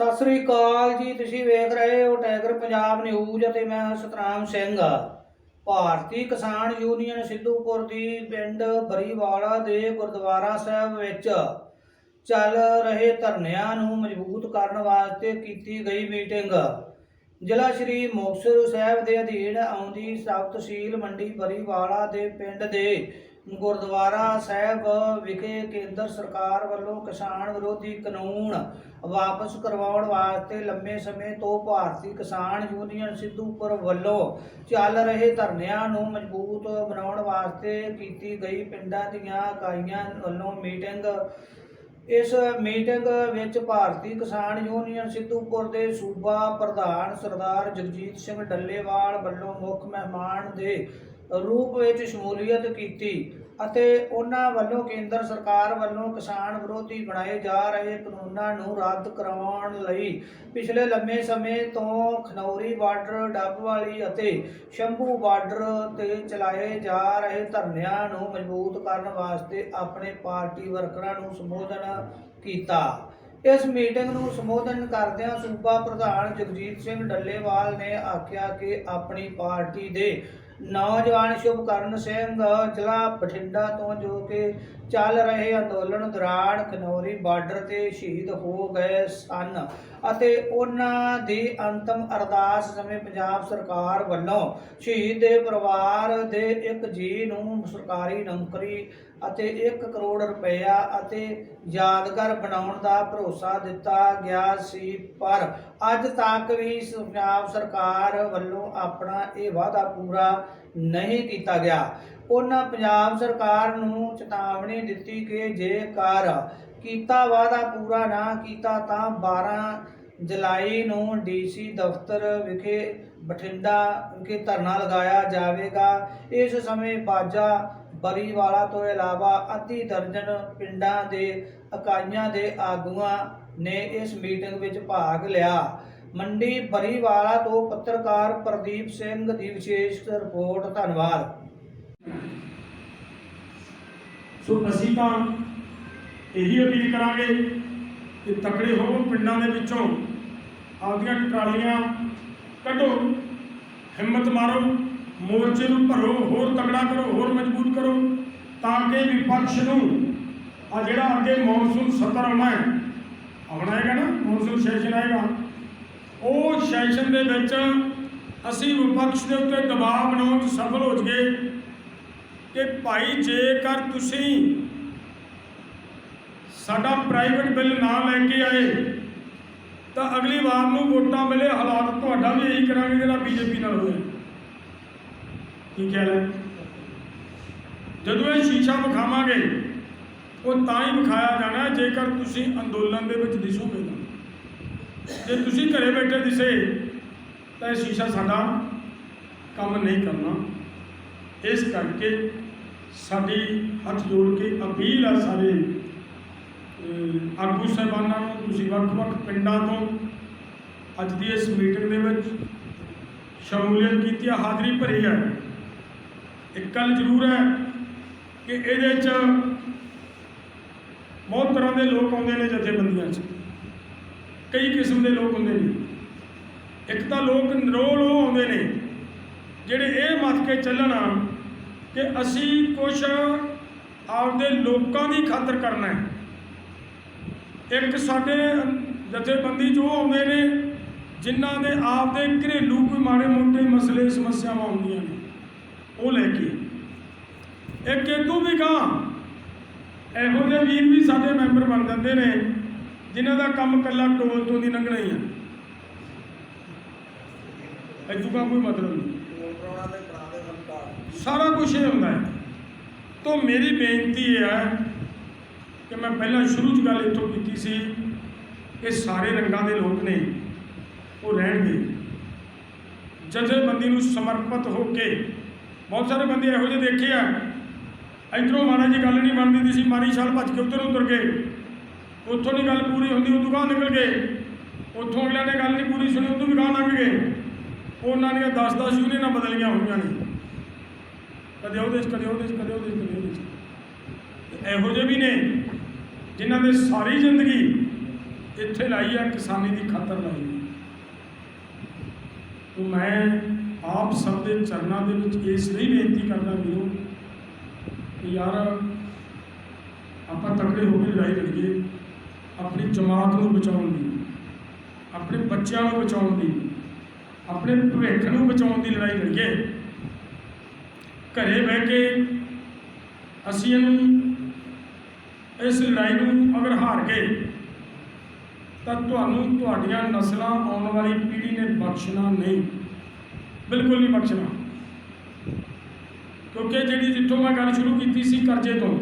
ਸਤਿ ਸ੍ਰੀ ਅਕਾਲ ਜੀ, ਤੁਸੀਂ ਵੇਖ ਰਹੇ ਹੋ ਟਾਈਗਰ ਪੰਜਾਬ ਨਿਊਜ਼ ਅਤੇ ਮੈਂ ਸਤਨਾਮ ਸਿੰਘ। ਭਾਰਤੀ ਕਿਸਾਨ ਯੂਨੀਅਨ ਸਿੱਧੂਪੁਰ ਦੀ ਪਿੰਡ ਬਰੀਵਾਲਾ ਦੇ ਗੁਰਦੁਆਰਾ ਸਾਹਿਬ ਵਿੱਚ ਚੱਲ ਰਹੇ ਧਰਨਿਆਂ ਨੂੰ ਮਜ਼ਬੂਤ ਕਰਨ ਵਾਸਤੇ ਕੀਤੀ ਗਈ ਮੀਟਿੰਗ। ਜ਼ਿਲ੍ਹਾ ਸ਼੍ਰੀ ਮੁਕਤਸਰ ਸਾਹਿਬ ਦੇ ਅਧੀਨ ਆਉਂਦੀ ਸਬ ਤਹਿਸੀਲ ਮੰਡੀ ਬਰੀਵਾਲਾ ਦੇ ਪਿੰਡ ਦੇ ਗੁਰਦੁਆਰਾ ਸਾਹਿਬ ਵਿਖੇ ਕੇਂਦਰ ਸਰਕਾਰ ਵੱਲੋਂ ਕਿਸਾਨ ਵਿਰੋਧੀ ਕਾਨੂੰਨ ਵਾਪਸ ਕਰਵਾਉਣ ਵਾਸਤੇ ਲੰਮੇ ਸਮੇਂ ਤੋਂ ਭਾਰਤੀ ਕਿਸਾਨ ਯੂਨੀਅਨ ਸਿੱਧੂਪੁਰ ਵੱਲੋਂ ਚੱਲ ਰਹੇ ਧਰਨਿਆਂ ਨੂੰ ਮਜ਼ਬੂਤ ਬਣਾਉਣ ਵਾਸਤੇ ਕੀਤੀ ਗਈ ਪਿੰਡਾਂ ਦੀਆਂ ਇਕਾਈਆਂ ਵੱਲੋਂ ਮੀਟਿੰਗ। ਇਸ ਮੀਟਿੰਗ ਵਿੱਚ ਭਾਰਤੀ ਕਿਸਾਨ ਯੂਨੀਅਨ ਸਿੱਧੂਪੁਰ ਦੇ ਸੂਬਾ ਪ੍ਰਧਾਨ ਸਰਦਾਰ ਜਗਜੀਤ ਸਿੰਘ ਡੱਲੇਵਾਲ ਵੱਲੋਂ ਮੁੱਖ ਮਹਿਮਾਨ ਦੇ ਰੂਪ ਵਿੱਚ ਸ਼ਮੂਲੀਅਤ ਕੀਤੀ ਅਤੇ ਉਹਨਾਂ ਵੱਲੋਂ ਕੇਂਦਰ ਸਰਕਾਰ ਵੱਲੋਂ ਕਿਸਾਨ ਵਿਰੋਧੀ ਬਣਾਏ ਜਾ ਰਹੇ ਕਾਨੂੰਨਾਂ ਨੂੰ ਰੱਦ ਕਰਵਾਉਣ ਲਈ ਪਿਛਲੇ ਲੰਮੇ ਸਮੇਂ ਤੋਂ ਖਨੌਰੀ ਬਾਰਡਰ, ਡੱਬਵਾਲੀ ਅਤੇ ਸ਼ੰਭੂ ਬਾਰਡਰ ਤੇ ਚਲਾਏ ਜਾ ਰਹੇ ਧਰਨਿਆਂ ਨੂੰ ਮਜ਼ਬੂਤ ਕਰਨ ਵਾਸਤੇ ਆਪਣੇ ਪਾਰਟੀ ਵਰਕਰਾਂ ਨੂੰ ਸੰਬੋਧਨ ਕੀਤਾ। ਇਸ ਮੀਟਿੰਗ ਨੂੰ ਸੰਬੋਧਨ ਕਰਦਿਆਂ ਸੂਬਾ ਪ੍ਰਧਾਨ ਜਗਜੀਤ ਸਿੰਘ ਡੱਲੇਵਾਲ ਨੇ ਆਖਿਆ ਕਿ ਆਪਣੀ ਪਾਰਟੀ ਦੇ ਨੌਜਵਾਨ ਸ਼ੁਭਕਰਨ ਸਿੰਘ, ਜ਼ਿਲ੍ਹਾ ਬਠਿੰਡਾ ਤੋਂ ਜੋ ਕਿ ਚੱਲ ਰਹੇ ਅੰਦੋਲਨ ਦੌਰਾਨ ਖਨੌਰੀ ਬਾਰਡਰ ਤੇ ਸ਼ਹੀਦ ਹੋ ਗਏ ਸਨ ਅਤੇ ਉਹਨਾਂ ਦੀ ਅੰਤਮ ਅਰਦਾਸ ਸਮੇਂ ਪੰਜਾਬ ਸਰਕਾਰ ਵੱਲੋਂ ਸ਼ਹੀਦ ਦੇ ਪਰਿਵਾਰ ਦੇ ਇੱਕ ਜੀ ਨੂੰ ਸਰਕਾਰੀ ਨੌਕਰੀ ਅਤੇ 1 ਕਰੋੜ ਰੁਪਇਆ ਅਤੇ ਯਾਦਗਾਰ ਬਣਾਉਣ ਦਾ ਭਰੋਸਾ ਦਿੱਤਾ ਗਿਆ ਸੀ। ਪਰ ਅੱਜ ਤੱਕ ਵੀ ਪੰਜਾਬ ਸਰਕਾਰ ਵੱਲੋਂ ਆਪਣਾ ਇਹ ਵਾਅਦਾ ਪੂਰਾ ਨਹੀਂ ਕੀਤਾ ਗਿਆ। ਉਹਨਾਂ ਪੰਜਾਬ ਸਰਕਾਰ ਨੂੰ ਚੇਤਾਵਨੀ ਦਿੱਤੀ ਕਿ ਜੇਕਰ ਕੀਤਾ ਵਾਅਦਾ ਪੂਰਾ ਨਾ ਕੀਤਾ ਤਾਂ 12 ਜੁਲਾਈ ਨੂੰ ਡੀਸੀ ਦਫ਼ਤਰ ਵਿਖੇ ਬਠਿੰਡਾ ਵਿਖੇ ਧਰਨਾ ਲਗਾਇਆ ਜਾਵੇਗਾ। ਇਸ ਸਮੇਂ ਬਾਜਾ ਬਰੀਵਾਲਾ ਤੋਂ ਇਲਾਵਾ ਅੱਧੀ ਦਰਜਨ ਪਿੰਡਾਂ ਦੇ ਇਕਾਈਆਂ ਦੇ ਆਗੂਆਂ ਨੇ ਇਸ ਮੀਟਿੰਗ ਵਿੱਚ ਭਾਗ ਲਿਆ। ਮੰਡੀ ਬਰੀਵਾਲਾ ਤੋਂ ਪੱਤਰਕਾਰ ਪ੍ਰਦੀਪ ਸਿੰਘ ਦੀ ਵਿਸ਼ੇਸ਼ ਰਿਪੋਰਟ, ਧੰਨਵਾਦ। ਸੋ ਅਸੀਂ ਤਾਂ ਇਹੀ ਅਪੀਲ ਕਰਾਂਗੇ ਕਿ ਤਕੜੇ ਹੋਵੋ, ਪਿੰਡਾਂ ਦੇ ਵਿੱਚੋਂ ਆਪਦੀਆਂ ਟਰਾਲੀਆਂ ਕੱਢੋ, ਹਿੰਮਤ ਮਾਰੋ। ਮੋਰਚੇ ਨੂੰ ਭਰੋ, ਹੋਰ ਤਕੜਾ ਕਰੋ, ਹੋਰ ਮਜ਼ਬੂਤ ਕਰੋ, ਤਾਂ ਕਿ ਵਿਪਕਸ਼ ਨੂੰ ਆ ਜਿਹੜਾ ਅੱਗੇ ਮੌਨਸੂਨ ਸਤਰ ਆਉਣਾ ਹੈ, ਆਉਣਾ ਹੈਗਾ ਨਾ, ਮੌਨਸੂਨ ਸੈਸ਼ਨ ਆਏਗਾ, ਉਹ ਸੈਸ਼ਨ ਦੇ ਵਿੱਚ ਅਸੀਂ ਵਿਪਕਸ਼ ਦੇ ਉੱਤੇ ਦਬਾਅ ਬਣਾਉਣ 'ਚ ਸਫਲ ਹੋ ਜਾਈਏ ਕਿ ਭਾਈ ਜੇਕਰ ਤੁਸੀਂ ਸਾਡਾ ਪ੍ਰਾਈਵੇਟ ਬਿੱਲ ਨਾ ਲੈ ਕੇ ਆਏ, ਤਾਂ ਅਗਲੀ ਵਾਰ ਨੂੰ ਵੋਟਾਂ ਮਿਲੇ ਹਾਲਾਤ ਤੁਹਾਡਾ ਵੀ ਇਹੀ ਕਰਾਂਗੇ ਜਿਹੜਾ ਬੀਜੇਪੀ ਨਾਲ ਹੋਇਆ। ਕੀ ਕਹਿ ਲੈ ਜਦੋਂ ਇਹ ਸ਼ੀਸ਼ਾ ਵਿਖਾਵਾਂਗੇ, ਉਹ ਤਾਂ ਹੀ ਵਿਖਾਇਆ ਜਾਣਾ ਜੇਕਰ ਤੁਸੀਂ ਅੰਦੋਲਨ ਦੇ ਵਿੱਚ ਦਿਸੋਗੇ ਤਾਂ। ਜੇ ਤੁਸੀਂ ਘਰੇ ਬੈਠੇ ਦਿਸੇ, ਤਾਂ ਇਹ ਸ਼ੀਸ਼ਾ ਸਾਡਾ ਕੰਮ ਨਹੀਂ ਕਰਨਾ। ਇਸ ਕਰਕੇ ਸਾਡੀ ਹੱਥ ਜੋੜ ਕੇ ਅਪੀਲ ਆ ਸਾਰੇ ਆਗੂ ਸਾਹਿਬਾਨਾਂ ਨੂੰ, ਤੁਸੀਂ ਵੱਖ-ਵੱਖ ਪਿੰਡਾਂ ਤੋਂ ਅੱਜ ਦੀ ਇਸ ਮੀਟਿੰਗ ਦੇ ਵਿੱਚ ਸ਼ਮੂਲੀਅਤ ਕੀਤੀ ਹੈ ਹਾਜ਼ਰੀ ਭਰੀ ਹੈ ਇੱਕ ਗੱਲ ਜ਼ਰੂਰ ਹੈ ਕਿ ਇਹਦੇ 'ਚ ਬਹੁਤ ਤਰ੍ਹਾਂ ਦੇ ਲੋਕ ਆਉਂਦੇ ਨੇ ਜਥੇਬੰਦੀਆਂ 'ਚ। ਕਈ ਕਿਸਮ ਦੇ ਲੋਕ ਹੁੰਦੇ ਨੇ। ਇੱਕ ਤਾਂ ਲੋਕ ਨਿਰੋਲ ਉਹ ਆਉਂਦੇ ਨੇ ਜਿਹੜੇ ਇਹ ਮੱਥ ਕੇ ਚੱਲਣ ਕਿ ਅਸੀਂ ਕੁਝ ਆਪਦੇ ਲੋਕਾਂ ਦੀ ਖਾਤਰ ਕਰਨਾ ਹੈ। ਇੱਕ ਸਾਡੇ ਜਥੇਬੰਦੀ ਜੋ ਆਉਂਦੇ ਨੇ ਜਿਨ੍ਹਾਂ ਦੇ ਆਪਦੇ ਘਰੇਲੂ ਕੋਈ ਮਾੜੇ ਮੋਟੇ ਮਸਲੇ ਸਮੱਸਿਆਵਾਂ ਆਉਂਦੀਆਂ ਨੇ। ਉਹ ਲੈ ਕੇ। ਇੱਕ ਇਦੋਂ ਵੀ ਗਾਂ। ਇਹੋ ਜਿਹੇ ਵੀਰ ਵੀ ਸਾਡੇ ਮੈਂਬਰ ਬਣ ਜਾਂਦੇ ਨੇ, ਜਿਨ੍ਹਾਂ ਦਾ ਕੰਮ ਕੱਲਾ ਟੋਲ ਤੋਂ ਦੀ ਲੰਘਣਾ ਹੀ ਆ। ਇਦੋਂ ਦਾ ਕੋਈ ਮਤਲਬ ਨਹੀਂ। ਸਾਰਾ ਕੁਝ ਇਹ ਹੁੰਦਾ ਹੈ। ਤੋਂ ਮੇਰੀ ਬੇਨਤੀ ਇਹ ਹੈ ਕਿ ਮੈਂ ਪਹਿਲਾਂ ਸ਼ੁਰੂ 'ਚ ਗੱਲ ਇੱਥੋਂ ਕੀਤੀ ਸੀ, ਇਹ ਸਾਰੇ ਰੰਗਾਂ ਦੇ ਲੋਕ ਨੇ, ਉਹ ਰਹਿਣਗੇ। ਜਥੇਬੰਦੀ ਨੂੰ ਸਮਰਪਿਤ ਹੋ ਕੇ ਬਹੁਤ ਸਾਰੇ ਬੰਦੇ ਇਹੋ ਜਿਹੇ ਦੇਖੇ ਆ। ਇੱਧਰੋਂ ਮਹਾਰਾਜ ਜੀ ਗੱਲ ਨਹੀਂ ਬਣਦੀ ਦੀ ਸੀ, ਮਾਰੀ ਛਾਲ ਭੱਜ ਕੇ ਉੱਧਰ ਉਤਰ ਗਏ। ਉੱਥੋਂ ਨਹੀਂ ਗੱਲ ਪੂਰੀ ਹੁੰਦੀ, ਉਦੋਂ ਦੁਕਾਨ ਨਿਕਲ ਗਏ। ਉੱਥੋਂ ਅਗਲਿਆਂ ਨੇ ਗੱਲ ਨਹੀਂ ਪੂਰੀ ਸੁਣੀ, ਉਦੋਂ ਵੀ ਗਾਹ ਲੰਘ ਗਏ। ਉਹਨਾਂ ਦੀਆਂ 10-10 ਯੂਨੀਅਨਾਂ ਬਦਲੀਆਂ ਹੋਈਆਂ ਨੇ। ਕਦੇ ਉਹਦੇ 'ਚ, ਕਦੇ ਉਹਦੇ 'ਚ, ਕਦੇ ਉਹਦੇ ਕਦੇ ਉਹਦੇ ਇਹੋ ਜਿਹੇ ਵੀ ਨੇ ਜਿਨ੍ਹਾਂ ਨੇ ਸਾਰੀ ਜ਼ਿੰਦਗੀ ਇੱਥੇ ਲਾਈ ਹੈ ਕਿਸਾਨੀ ਦੀ ਖਾਤਰ ਲਾਈ। ਤੋ ਮੈਂ ਆਪ ਸਭ ਦੇ ਚਰਨਾਂ ਦੇ ਵਿੱਚ ਇਸ ਲਈ ਬੇਨਤੀ ਕਰਦਾ ਵੀਰੋ ਕਿ ਯਾਰ, ਆਪਾਂ ਤਕੜੇ ਹੋ ਕੇ ਲੜਾਈ ਲੜੀਏ, ਆਪਣੀ ਜਮਾਤ ਨੂੰ ਬਚਾਉਣ ਦੀ, ਆਪਣੇ ਬੱਚਿਆਂ ਨੂੰ ਬਚਾਉਣ ਦੀ, ਆਪਣੇ ਭਵਿੱਖ ਨੂੰ ਬਚਾਉਣ ਦੀ ਲੜਾਈ ਲੜੀਏ। ਘਰੇ ਬਹਿ ਕੇ ਅਸੀਂ ਇਹਨੂੰ, ਇਸ ਲੜਾਈ ਨੂੰ ਅਗਰ ਹਾਰ ਗਏ, ਤਾਂ ਤੁਹਾਨੂੰ ਤੁਹਾਡੀਆਂ ਨਸਲਾਂ ਆਉਣ ਵਾਲੀ ਪੀੜ੍ਹੀ ਨੇ ਬਖਸ਼ਣਾ ਨਹੀਂ। ਬਿਲਕੁਲ ਨਹੀਂ ਬਖਸ਼ਣਾ। ਕਿਉਂਕਿ ਜਿਹੜੀ ਜਿੱਥੋਂ ਮੈਂ ਗੱਲ ਸ਼ੁਰੂ ਕੀਤੀ ਸੀ ਕਰਜ਼ੇ ਤੋਂ,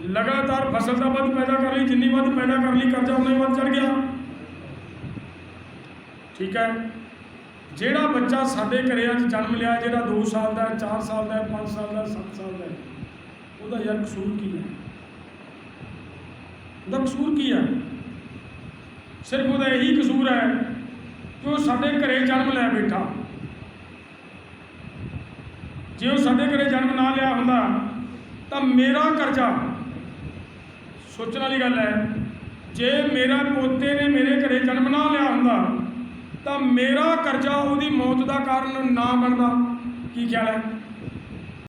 ਲਗਾਤਾਰ ਫਸਲ ਦਾ ਵੱਧ ਪੈਦਾ ਕਰ ਲਈ, ਜਿੰਨੀ ਵੱਧ ਪੈਦਾ ਕਰ ਲਈ, ਕਰਜ਼ਾ ਉਨਾ ਹੀ ਵੱਧ ਚੜ ਗਿਆ। ਠੀਕ ਹੈ? ਜਿਹੜਾ ਬੱਚਾ ਸਾਡੇ ਘਰੇ ਅੱਜ ਜਨਮ ਲਿਆ, ਜਿਹੜਾ 2 ਸਾਲ ਦਾ ਹੈ 4 ਸਾਲ ਦਾ ਹੈ 5 ਸਾਲ ਦਾ ਹੈ 7 ਸਾਲ ਦਾ ਉਹਦਾ ਯਾਰ ਕਸੂਰ ਕੀ ਹੈ? ਉਹਦਾ ਕਸੂਰ ਕੀ ਹੈ? ਸਿਰਫ ਉਹਦਾ ਇਹੀ ਕਸੂਰ ਹੈ ਕਿ ਉਹ ਸਾਡੇ ਘਰੇ ਜਨਮ ਲੈ ਬੈਠਾ। ਜੇ ਉਹ ਸਾਡੇ ਘਰੇ ਜਨਮ ਨਾ ਲਿਆ ਹੁੰਦਾ, ਤਾਂ ਮੇਰਾ ਕਰਜ਼ਾ, ਸੋਚਣ ਵਾਲੀ ਗੱਲ ਹੈ, ਜੇ ਮੇਰਾ ਪੋਤੇ ਨੇ ਮੇਰੇ ਘਰੇ ਜਨਮ ਨਾ ਲਿਆ ਹੁੰਦਾ, ਤਾਂ ਮੇਰਾ ਕਰਜ਼ਾ ਉਹਦੀ ਮੌਤ ਦਾ ਕਾਰਨ ਨਾ ਬਣਦਾ। ਕੀ ਖਿਆਲ ਹੈ?